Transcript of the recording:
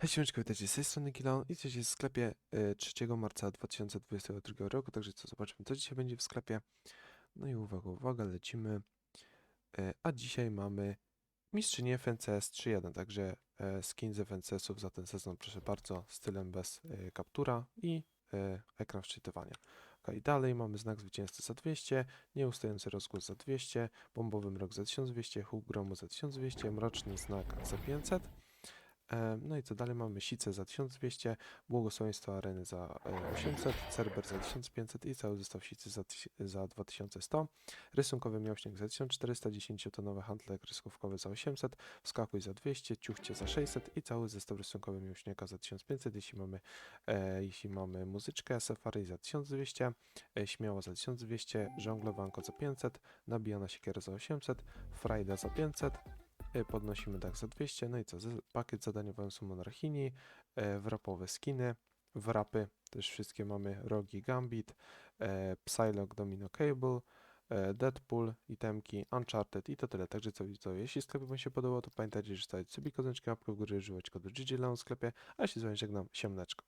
Hej, siemeczko, witajcie z tej strony Gilon i jesteście w sklepie e, 3 marca 2022 roku, także co, zobaczmy co dzisiaj będzie w sklepie. No i uwaga, uwaga, lecimy. E, A dzisiaj mamy mistrzynię FNCS 3.1, także e, skin z FNCS-ów za ten sezon, proszę bardzo, stylem bez e, kaptura i e, ekran wczytywania. Ok, dalej mamy znak zwycięzcy za 200, nieustający rozgłos za 200, bombowy mrok za 1200, huk gromu za 1200, mroczny znak za 500. E, No i co dalej? Mamy sice za 1200, błogosławieństwo areny za e, 800, Cerber za 1500 i cały zestaw sicy za, za 2100, rysunkowy miałśniak za 1400, 10-tonowe handle kreskówkowe za 800, wskakuj za 200, ciuchcie za 600 i cały zestaw rysunkowy miałśniaka za 1500, jeśli mamy, e, jeśli mamy muzyczkę Safari za 1200, e, śmiało za 1200, żonglowanko za 500, nabijana siekiera za 800, frajda za 500, E, Podnosimy dach za 200, no i co? Pakiet zadaniowy są monarchini, e, wrapowe skiny, wrapy, też wszystkie mamy, rogi Gambit, e, Psylocke Domino Cable, Deadpool, itemki, Uncharted i to tyle. Także co widzowie, jeśli sklep Wam się podobał, to pamiętajcie, że stawiać sobie kodeczkę łapkę w górę, używać kodu GGLEON w sklepie, a się z Wami żegnam, siemneczko.